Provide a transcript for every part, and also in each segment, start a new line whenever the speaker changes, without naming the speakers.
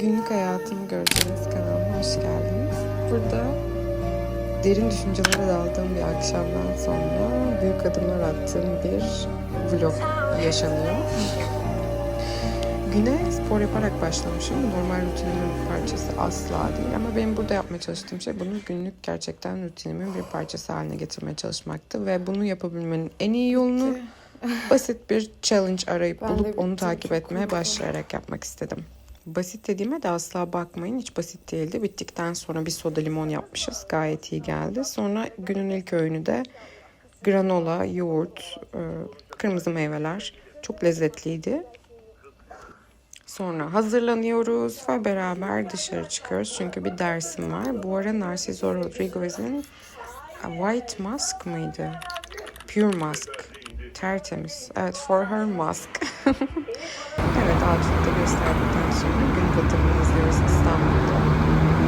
Günlük hayatımı göreceğiniz kanalıma hoş geldiniz. Burada derin düşüncelere daldığım bir akşamdan sonra büyük adımlar attığım bir vlog yaşanıyor. Güne spor yaparak başlamışım. Normal rutinimin bir parçası asla değil. Ama benim burada yapmaya çalıştığım şey bunu günlük gerçekten rutinimin bir parçası haline getirmeye çalışmaktı. Ve bunu yapabilmenin en iyi yolunu basit bir challenge arayıp
Ben
bulup onu takip etmeye başlayarak yapmak istedim. Basit dediğime de asla bakmayın. Hiç basit değildi. Bittikten sonra bir soda limon yapmışız. Gayet iyi geldi. Sonra günün ilk öğünü de granola, yoğurt, e, kırmızı meyveler. Çok lezzetliydi. Sonra hazırlanıyoruz ve beraber dışarı çıkıyoruz. Çünkü bir dersim var. Bu ara Narciso Rodriguez'in e, White Mask mıydı? Pure Mask. Tertemiz. Evet, For Her Mask. evet, outfit'te gösterdikten sonra gün batımını izliyoruz İstanbul'da.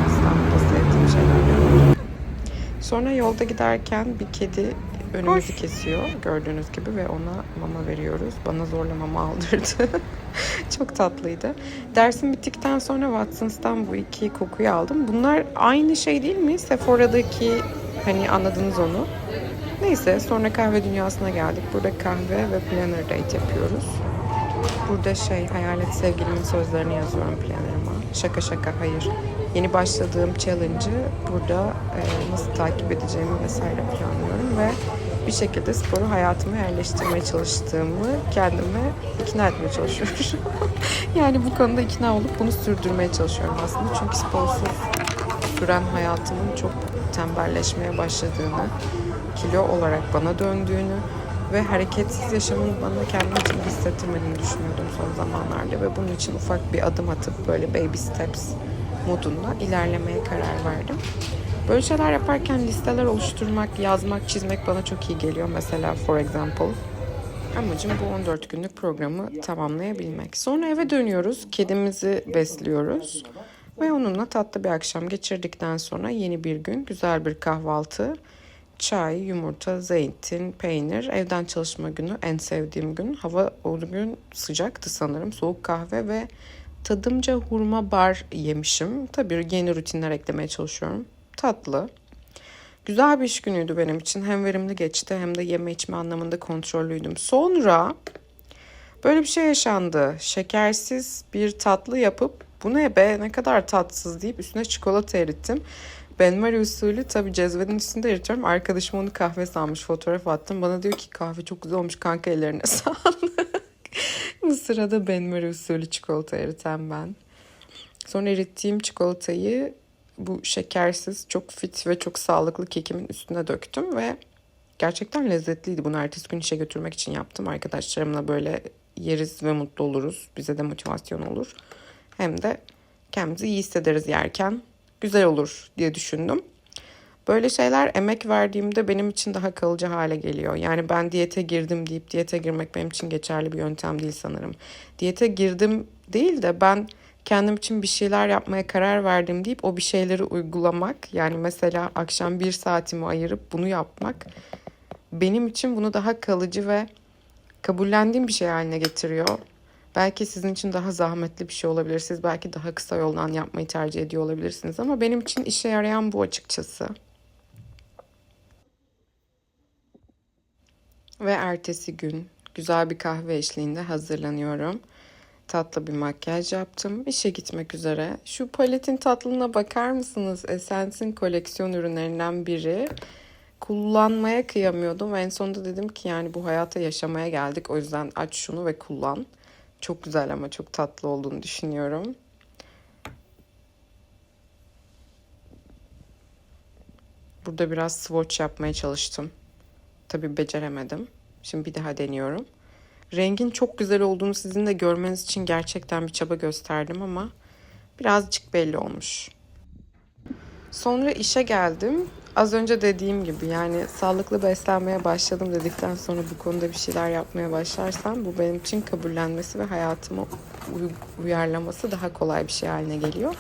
İstanbul'da sevdiğim şeyler. Sonra yolda giderken bir kedi önümüzü kesiyor gördüğünüz gibi ve ona mama veriyoruz. Bana zorla mama aldırdı. Çok tatlıydı. Dersim bittikten sonra Watson's'tan bu iki kokuyu aldım. Bunlar aynı şey değil mi? Sephora'daki hani anladınız onu. Neyse sonra kahve dünyasına geldik. Burada kahve ve planner date yapıyoruz. Burada şey hayalet sevgilimin sözlerini yazıyorum plannerıma. Şaka şaka hayır. Yeni başladığım challenge'ı burada e, nasıl takip edeceğimi vesaire planlıyorum ve bir şekilde sporu hayatıma yerleştirmeye çalıştığımı kendime ikna etmeye çalışıyorum. yani bu konuda ikna olup bunu sürdürmeye çalışıyorum aslında. Çünkü sporsuz süren hayatımın çok tembelleşmeye başladığını, kilo olarak bana döndüğünü ve hareketsiz yaşamın bana kendim için hissettirmediğini düşünüyordum son zamanlarda ve bunun için ufak bir adım atıp böyle baby steps modunda ilerlemeye karar verdim. Böyle şeyler yaparken listeler oluşturmak, yazmak, çizmek bana çok iyi geliyor. Mesela for example Amacım bu 14 günlük programı tamamlayabilmek. Sonra eve dönüyoruz, kedimizi besliyoruz ve onunla tatlı bir akşam geçirdikten sonra yeni bir gün, güzel bir kahvaltı, çay, yumurta, zeytin, peynir, evden çalışma günü en sevdiğim gün. Hava o gün sıcaktı sanırım, soğuk kahve ve tadımca hurma bar yemişim. Tabii yeni rutinler eklemeye çalışıyorum. Tatlı. Güzel bir iş günüydü benim için. Hem verimli geçti hem de yeme içme anlamında kontrollüydüm. Sonra böyle bir şey yaşandı. Şekersiz bir tatlı yapıp bu ne be ne kadar tatsız deyip üstüne çikolata erittim. Benmari usulü tabii cezvenin üstünde eritiyorum. Arkadaşım onu kahve sanmış fotoğraf attım. Bana diyor ki kahve çok güzel olmuş kanka ellerine sağlık. bu sırada Benmari usulü çikolata eriten ben. Sonra erittiğim çikolatayı bu şekersiz, çok fit ve çok sağlıklı kekimin üstüne döktüm ve gerçekten lezzetliydi. Bunu ertesi gün işe götürmek için yaptım. Arkadaşlarımla böyle yeriz ve mutlu oluruz. Bize de motivasyon olur. Hem de kendimizi iyi hissederiz yerken. Güzel olur diye düşündüm. Böyle şeyler emek verdiğimde benim için daha kalıcı hale geliyor. Yani ben diyete girdim deyip diyete girmek benim için geçerli bir yöntem değil sanırım. Diyete girdim değil de ben kendim için bir şeyler yapmaya karar verdim deyip o bir şeyleri uygulamak. Yani mesela akşam bir saatimi ayırıp bunu yapmak benim için bunu daha kalıcı ve kabullendiğim bir şey haline getiriyor. Belki sizin için daha zahmetli bir şey olabilir. Siz belki daha kısa yoldan yapmayı tercih ediyor olabilirsiniz. Ama benim için işe yarayan bu açıkçası. Ve ertesi gün güzel bir kahve eşliğinde hazırlanıyorum. Tatlı bir makyaj yaptım. İşe gitmek üzere. Şu paletin tatlılığına bakar mısınız? Essence'in koleksiyon ürünlerinden biri. Kullanmaya kıyamıyordum. En sonunda dedim ki yani bu hayata yaşamaya geldik. O yüzden aç şunu ve kullan. Çok güzel ama çok tatlı olduğunu düşünüyorum. Burada biraz swatch yapmaya çalıştım. Tabii beceremedim. Şimdi bir daha deniyorum. Rengin çok güzel olduğunu sizin de görmeniz için gerçekten bir çaba gösterdim ama birazcık belli olmuş. Sonra işe geldim. Az önce dediğim gibi yani sağlıklı beslenmeye başladım dedikten sonra bu konuda bir şeyler yapmaya başlarsam bu benim için kabullenmesi ve hayatıma uy- uyarlaması daha kolay bir şey haline geliyor.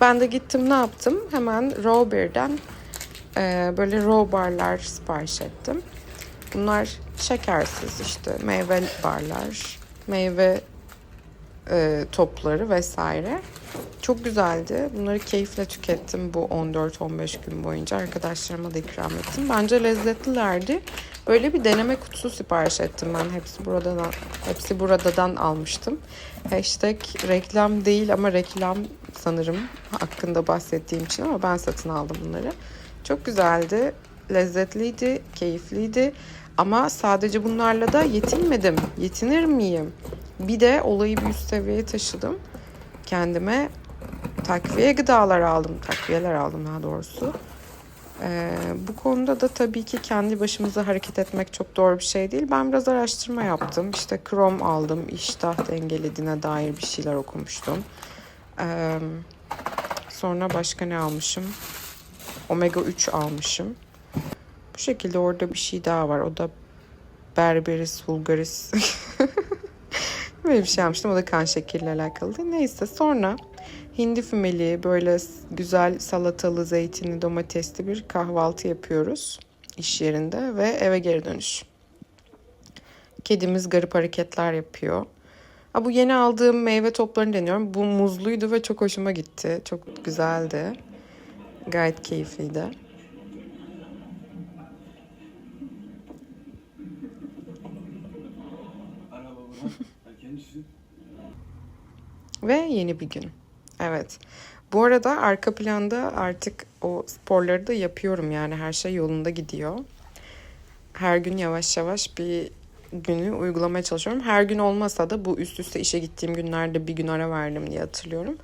Ben de gittim ne yaptım? Hemen Raw Beer'den e, böyle raw barlar sipariş ettim. Bunlar şekersiz işte meyve barlar, meyve e, topları vesaire. Çok güzeldi. Bunları keyifle tükettim bu 14-15 gün boyunca. Arkadaşlarıma da ikram ettim. Bence lezzetlilerdi. Böyle bir deneme kutusu sipariş ettim ben. Hepsi buradan hepsi buradan almıştım. Hashtag reklam değil ama reklam sanırım hakkında bahsettiğim için ama ben satın aldım bunları. Çok güzeldi, lezzetliydi, keyifliydi. Ama sadece bunlarla da yetinmedim. Yetinir miyim? Bir de olayı bir üst seviyeye taşıdım. Kendime takviye gıdalar aldım. Takviyeler aldım daha doğrusu. Ee, bu konuda da tabii ki kendi başımıza hareket etmek çok doğru bir şey değil. Ben biraz araştırma yaptım. İşte krom aldım. iştah dengelediğine dair bir şeyler okumuştum. Ee, sonra başka ne almışım? Omega 3 almışım. Bu şekilde orada bir şey daha var. O da Berberis vulgaris. Böyle bir şey almıştım. O da kan şekeriyle alakalı. Neyse sonra hindi fümeli böyle güzel salatalı, zeytinli, domatesli bir kahvaltı yapıyoruz iş yerinde ve eve geri dönüş. Kedimiz garip hareketler yapıyor. Ha, bu yeni aldığım meyve toplarını deniyorum. Bu muzluydu ve çok hoşuma gitti. Çok güzeldi. Gayet keyifliydi. Ve yeni bir gün. Evet. Bu arada arka planda artık o sporları da yapıyorum yani her şey yolunda gidiyor. Her gün yavaş yavaş bir günü uygulamaya çalışıyorum. Her gün olmasa da bu üst üste işe gittiğim günlerde bir gün ara verdim diye hatırlıyorum.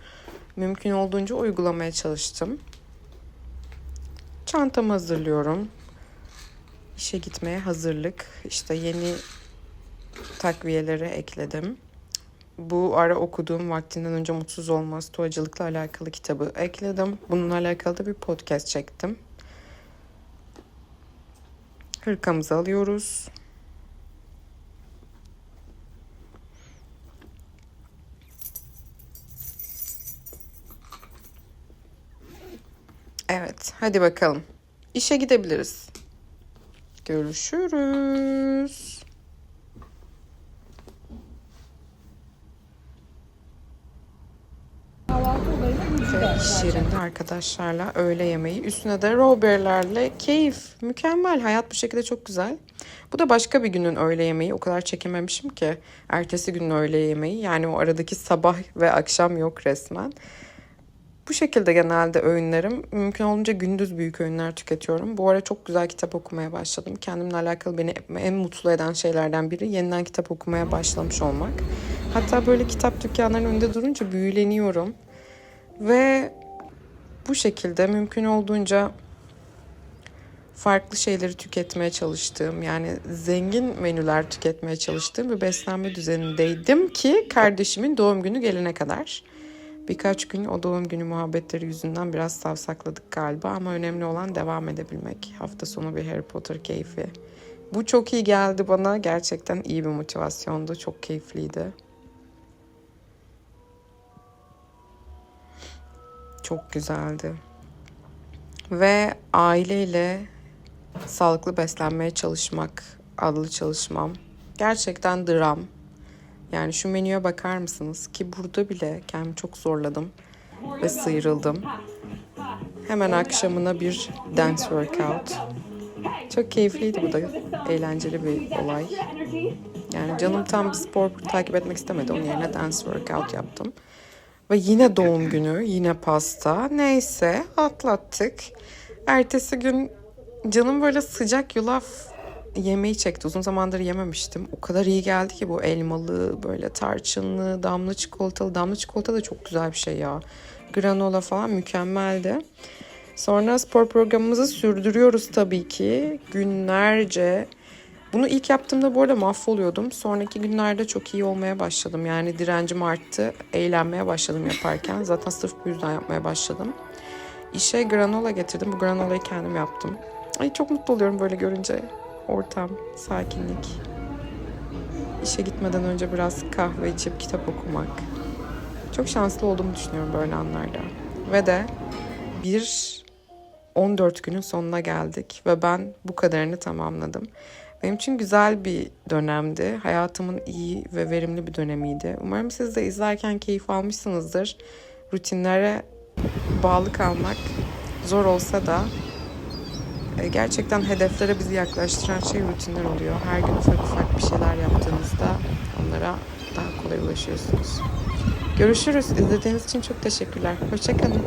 Mümkün olduğunca uygulamaya çalıştım. Çantamı hazırlıyorum. İşe gitmeye hazırlık. İşte yeni takviyeleri ekledim. Bu ara okuduğum vaktinden önce mutsuz olma, stoacılıkla alakalı kitabı ekledim. Bununla alakalı da bir podcast çektim. Hırkamızı alıyoruz. Evet, hadi bakalım. İşe gidebiliriz. Görüşürüz. Ve iş yerinde arkadaşlarla öğle yemeği. Üstüne de Robert'lerle keyif. Mükemmel. Hayat bu şekilde çok güzel. Bu da başka bir günün öğle yemeği. O kadar çekememişim ki. Ertesi günün öğle yemeği. Yani o aradaki sabah ve akşam yok resmen. Bu şekilde genelde öğünlerim. Mümkün olunca gündüz büyük öğünler tüketiyorum. Bu ara çok güzel kitap okumaya başladım. Kendimle alakalı beni en mutlu eden şeylerden biri yeniden kitap okumaya başlamış olmak. Hatta böyle kitap dükkanlarının önünde durunca büyüleniyorum. Ve bu şekilde mümkün olduğunca farklı şeyleri tüketmeye çalıştığım yani zengin menüler tüketmeye çalıştığım bir beslenme düzenindeydim ki kardeşimin doğum günü gelene kadar. Birkaç gün o doğum günü muhabbetleri yüzünden biraz savsakladık galiba ama önemli olan devam edebilmek. Hafta sonu bir Harry Potter keyfi. Bu çok iyi geldi bana. Gerçekten iyi bir motivasyondu. Çok keyifliydi. Çok güzeldi. Ve aileyle sağlıklı beslenmeye çalışmak adlı çalışmam. Gerçekten dram. Yani şu menüye bakar mısınız ki burada bile kendimi çok zorladım ve sıyrıldım. Hemen akşamına bir dance workout. Çok keyifliydi bu da eğlenceli bir olay. Yani canım tam bir spor takip etmek istemedi. Onun yerine dance workout yaptım. Ve yine doğum günü, yine pasta. Neyse atlattık. Ertesi gün canım böyle sıcak yulaf yemeği çekti. Uzun zamandır yememiştim. O kadar iyi geldi ki bu elmalı, böyle tarçınlı, damla çikolatalı. Damla çikolata da çok güzel bir şey ya. Granola falan mükemmeldi. Sonra spor programımızı sürdürüyoruz tabii ki. Günlerce. Bunu ilk yaptığımda bu arada mahvoluyordum. Sonraki günlerde çok iyi olmaya başladım. Yani direncim arttı. Eğlenmeye başladım yaparken. Zaten sırf bu yüzden yapmaya başladım. İşe granola getirdim. Bu granolayı kendim yaptım. Ay çok mutlu oluyorum böyle görünce ortam, sakinlik. İşe gitmeden önce biraz kahve içip kitap okumak. Çok şanslı olduğumu düşünüyorum böyle anlarda. Ve de bir 14 günün sonuna geldik ve ben bu kadarını tamamladım. Benim için güzel bir dönemdi. Hayatımın iyi ve verimli bir dönemiydi. Umarım siz de izlerken keyif almışsınızdır. rutinlere bağlı kalmak zor olsa da e, gerçekten hedeflere bizi yaklaştıran şey rutinler oluyor. Her gün ufak ufak bir şeyler yaptığınızda onlara daha kolay ulaşıyorsunuz. Görüşürüz. İzlediğiniz için çok teşekkürler. Hoşçakalın.